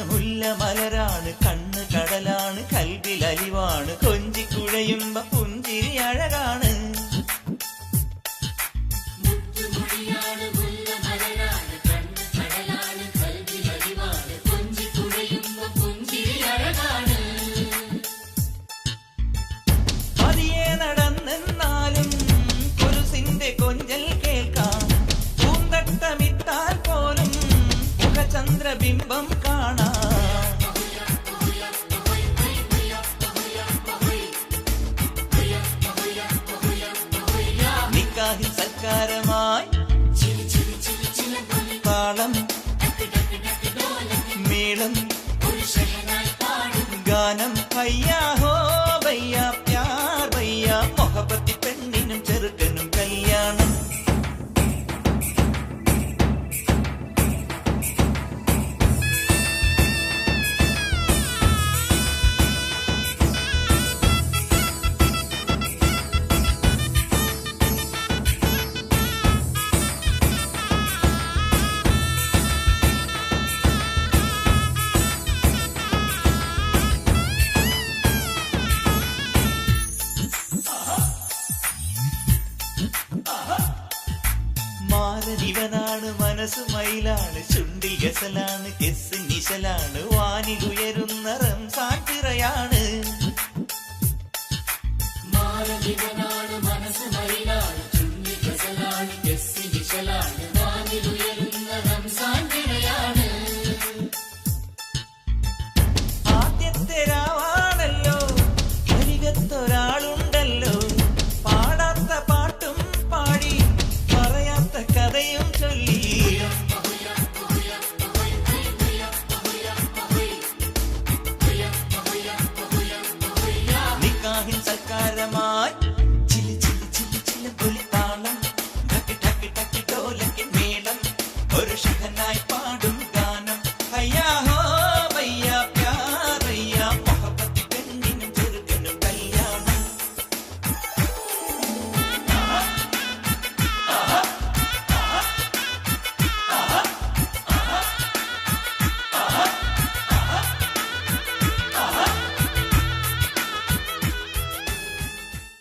മുല്ല മലരാണ് ചന്ദ്രബിംബം കാണാം. നിക്കാഹിൽ സൽക്കാരമായി താളം മേളം ഗാനം കയ്യാ ജീവനാണ് മനസ്സ് മയിലാണ്. ചുണ്ടി ഗസലാണ് കെസ് നിശലാണ്. വാനിലുയരുന്ന റംസാൻ തിറയാണ് മാരജീവനാണ്